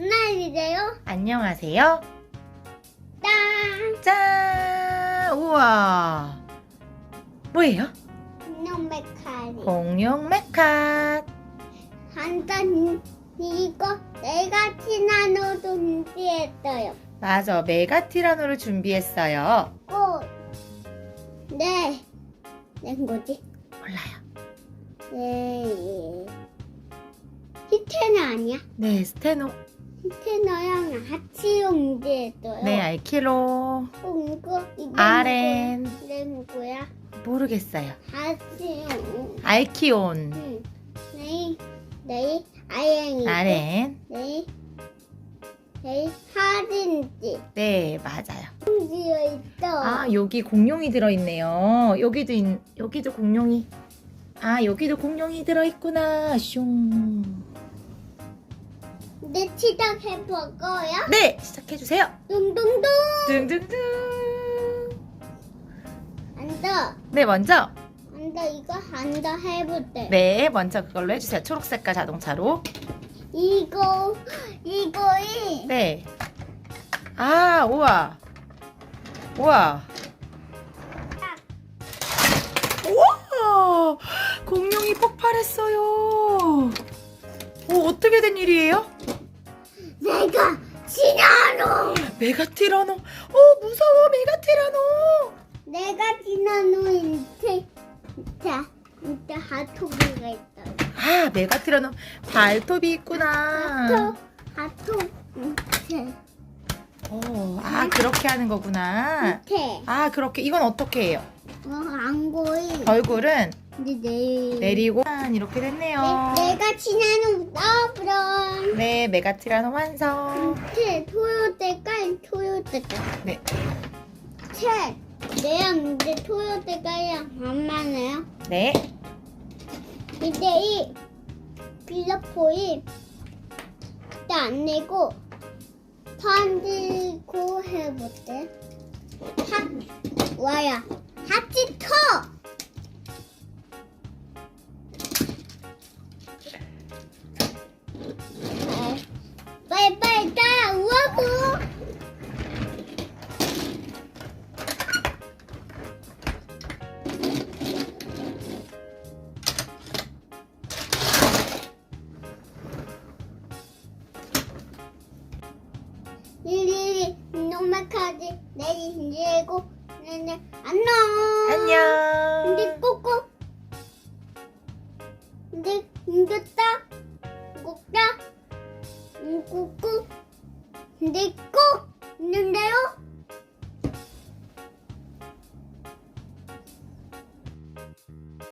안녕하세요. 안녕하세요. 짠. 짠! 우와! 뭐예요? 안녕 메카리. 공룡 메카. 한단 이거 내가 티나노 준비했어요. 맞아, 메가티라노를 준비했어요. 꼭. 네. 낸 거지? 몰라요. 네. 히테는 아니야? 네, 스테노. 히테너랑 같이 준비했어요. 네, 알키로. 어, 이거 이거 아렌. 이게 뭐야? 모르겠어요. 같이 알키온. 응. 네. 네. 아영이. 아렌. 네. 네. 사진지. 네, 맞아요. 지어 있어. 아, 여기 공룡이 들어있네요. 여기도, 있, 여기도 공룡이. 아, 여기도 공룡이 들어있구나. 슝. 내 시작해 볼 거야? 네, 시작해주세요. 둥둥둥. 둥둥둥. 앉아. 네, 먼저. 앉아. 이거 앉아 해볼게. 네, 먼저 그걸로 해주세요. 초록색깔 자동차로. 이거 이거이 네. 아, 우와. 우와. 우와! 공룡이 폭발했어요. 오, 어떻게 된 일이에요? 내가 지나노. 메가 티라노. 오, 무서워, 메가 티라노. 내가 지나노인테 자 이때 하토비가 있다. 아, 메가 티라노 발톱이 있구나. 하토 하토 밑에 오, 아, 그렇게 하는 거구나. 밑에 아, 그렇게. 이건 어떻게 해요? 어 안 보이. 얼굴은 근데 내 내리고 이렇게 됐네요. 내, 내가 지나노. 네, 메가티라노 완성. 밑에 토요때깔 토요때깔. 네. 책 내랑 이제 토요때깔이랑 반만해요. 네. 이제 이 빌라포이 안 내고 판들고 해볼게. 하 와야 하치 터. 내리고 네네 안녕. 안녕. 근데 꼬꼬. 근데 이겼다. 꼭다. 꼬꼬 근데 꼭 있는데요